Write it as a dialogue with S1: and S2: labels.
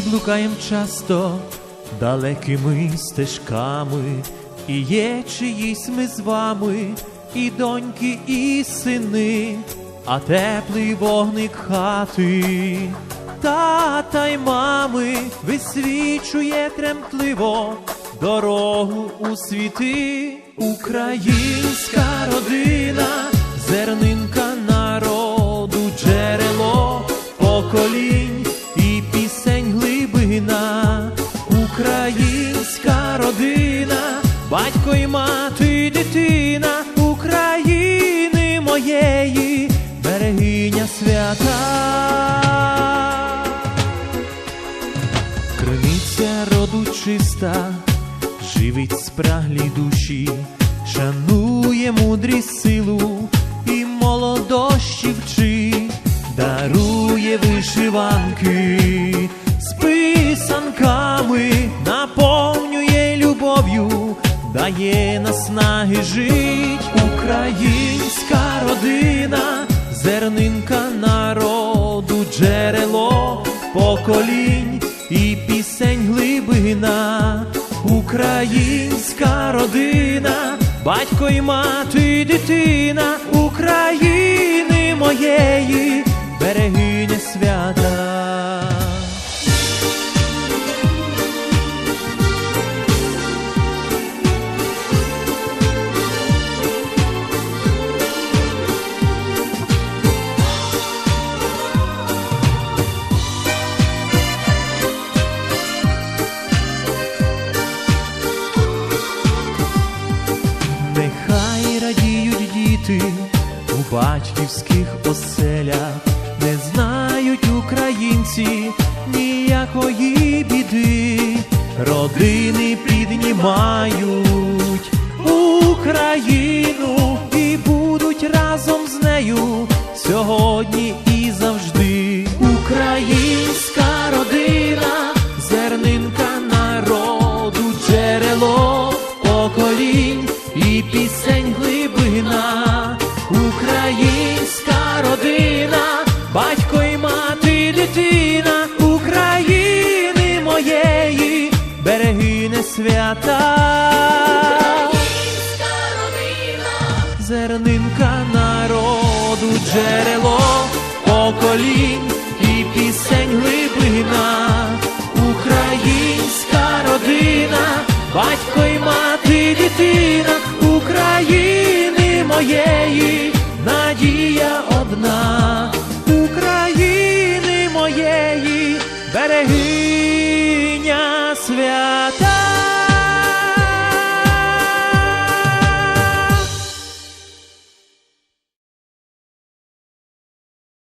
S1: блукаєм часто далекими стежками, і є чиїсь ми з вами, і доньки, і сини, а теплий вогник хати, тата й мами висвічує тремтливо дорогу у світи, українська чиста, живить спраглі душі, шанує мудрість силу і молодощі вчить, дарує вишиванки з писанками, наповнює любов'ю, дає наснаги жить, українська родина, зернинка народу, джерело поколінь батько й мати, і дитина батьківських оселях, не знають українці ніякої біди, родини піднімають Україну і будуть разом з нею. Сьогодні свята. Зернинка народу, джерело поколінь і пісень глибина, українська родина, батько й мати, дитина України моєї, надія одна, України моєї, берегиня свята.